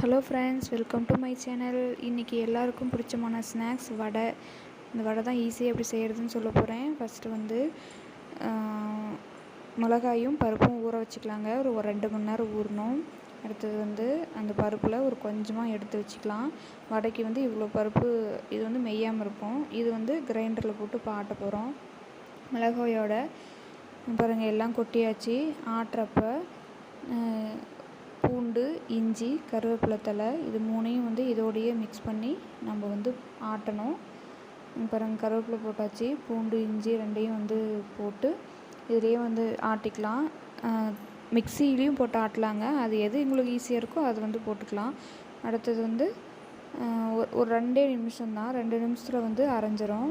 Hello friends welcome to my channel இன்றைக்கி எல்லாருக்கும் பிடிச்சமான ஸ்நாக்ஸ் வடை. இந்த வடை தான் ஈஸியாக எப்படி செய்கிறதுன்னு சொல்ல போகிறேன் ஃபஸ்ட்டு வந்து மிளகாயும் பருப்பும் ஊற வச்சுக்கலாங்க. ஒரு ஒரு ரெண்டு மணி நேரம் ஊறணும். அடுத்தது வந்து அந்த பருப்பில் ஒரு கொஞ்சமாக எடுத்து வச்சுக்கலாம். வடைக்கு வந்து இவ்வளோ பருப்பு இது வந்து மெய்யாமல் இருக்கும். இது வந்து கிரைண்டரில் போட்டு பாட்ட போகிறோம் மிளகாயோட பாருங்கள் எல்லாம் கொட்டியாச்சு. ஆட்டுறப்ப பூண்டு இஞ்சி கருவேப்பிலை தழை இது மூணையும் வந்து இதோடையே மிக்ஸ் பண்ணி நம்ம வந்து ஆட்டணும். இங்க கருவேப்பிலை போட்டாச்சு பூண்டு இஞ்சி ரெண்டையும் வந்து போட்டு இதுலேயே வந்து ஆட்டிக்கலாம். மிக்சிலையும் போட்டு ஆட்டலாங்க. அது எது எங்களுக்கு ஈஸியாக இருக்கோ அது வந்து போட்டுக்கலாம். அடுத்தது வந்து ஒரு- ரெண்டே நிமிஷம்தான். ரெண்டு நிமிஷத்தில் வந்து அரைஞ்சிரும்.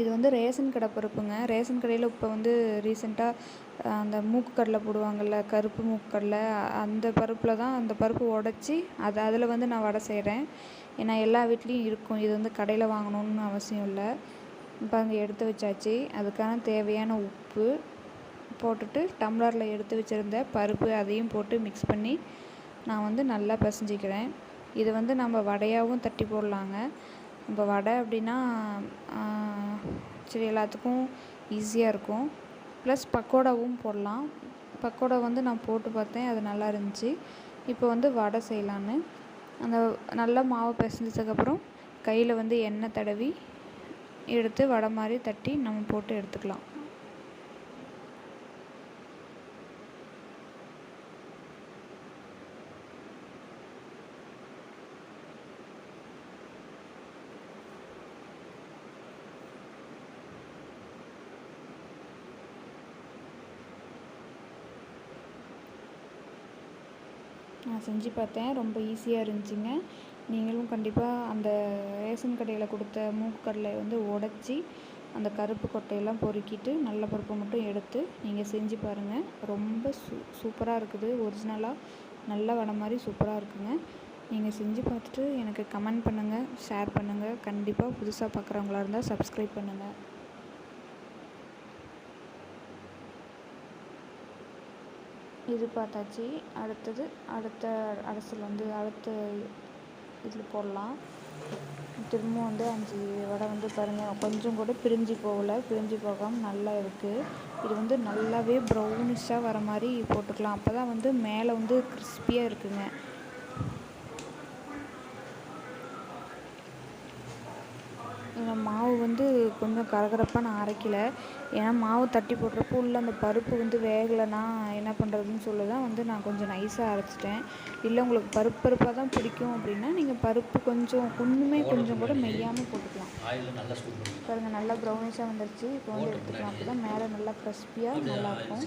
இது வந்து ரேஷன் கடை பருப்புங்க ரேஷன் கடையில் இப்போ வந்து ரீசெண்டாக அந்த மூக்கு கடலை போடுவாங்கள்ல கருப்பு மூக்கு கடலை அந்த பருப்பில் தான் அந்த பருப்பு உடச்சி அது அதில் வந்து நான் வடை செய்கிறேன் ஏன்னா எல்லா வீட்லேயும் இருக்கும். இது வந்து கடையில் வாங்கணும்னு அவசியம் இல்லை. இப்போ அங்கே எடுத்து வச்சாச்சு. அதுக்கான தேவையான உப்பு போட்டுட்டு டம்ளரில் எடுத்து வச்சுருந்த பருப்பு அதையும் போட்டு மிக்ஸ் பண்ணி நான் வந்து நல்லா பிசைஞ்சிக்கிறேன். இது வந்து நம்ம வடையாகவும் தட்டி போடலாங்க. இப்போ வடை அப்படின்னா சரி எல்லாத்துக்கும் ஈஸியாக இருக்கும். ப்ளஸ் பக்கோடாவும் போடலாம். பக்கோடா வந்து நான் போட்டு பார்த்தேன் அது நல்லா இருந்துச்சு. இப்போ வந்து வடை செய்யலான்னு. அந்த நல்லா மாவு பிசைஞ்சதுக்கப்புறம் கையில் வந்து எண்ணெய் தடவி எடுத்து வடை மாதிரி தட்டி நம்ம போட்டு எடுத்துக்கலாம். நான் செஞ்சு பார்த்தேன். ரொம்ப ஈஸியாக இருந்துச்சுங்க. நீங்களும் கண்டிப்பாக அந்த ரேஷன் கடையில் கொடுத்த மூக்கு கடலை வந்து உடச்சி அந்த கருப்பு கொட்டையெல்லாம் பொறுக்கிட்டு நல்ல பருப்பை மட்டும் எடுத்து நீங்கள் செஞ்சு பாருங்கள் ரொம்ப சூ சூப்பராக இருக்குது. ஒரிஜினலாக நல்ல வடை மாதிரி சூப்பராக இருக்குங்க. நீங்கள் செஞ்சு பார்த்துட்டு எனக்கு கமெண்ட் பண்ணுங்கள் ஷேர் பண்ணுங்கள் கண்டிப்பாக புதுசாக பார்க்குறவங்களா இருந்தால் சப்ஸ்கிரைப் பண்ணுங்கள் இது பார்த்தாச்சு. அடுத்தது அடுத்த அரசில் வந்து அடுத்த இதில் போடலாம். திரும்பவும் வந்து அஞ்சு வடை வந்து பாருங்கள் கொஞ்சம் கூட பிரிஞ்சு போகல. பிரிஞ்சு போகாமல் நல்லா இருக்குது இது வந்து நல்லாவே ப்ரௌனிஷாக வர மாதிரி போட்டுக்கலாம். அப்போ தான் வந்து மேலே வந்து கிறிஸ்பியாக இருக்குங்க. மாவு வந்து கொஞ்சம் கரகரப்பாக நான் அரைக்கல. ஏன்னா மாவு தட்டி போடுறப்போ உள்ள அந்த பருப்பு வந்து வேகலைன்னா என்ன பண்ணுறதுன்னு சொல்லி தான் வந்து நான் கொஞ்சம் நைஸாக அரைச்சிட்டேன். இல்லை உங்களுக்கு பருப்பு பருப்பாக தான் பிடிக்கும் அப்படின்னா நீங்கள் பருப்பு கொஞ்சம் ஒன்றுமே கொஞ்சம் கூட மெய்யாமல் போட்டுக்கலாம். பாருங்கள் நல்லா ப்ரௌனிஷாக வந்துருச்சு. இப்போ வந்து எடுத்துக்கலாம். அப்போ தான் மேலே நல்லா க்ரிஸ்பியாக நல்லாயிருக்கும்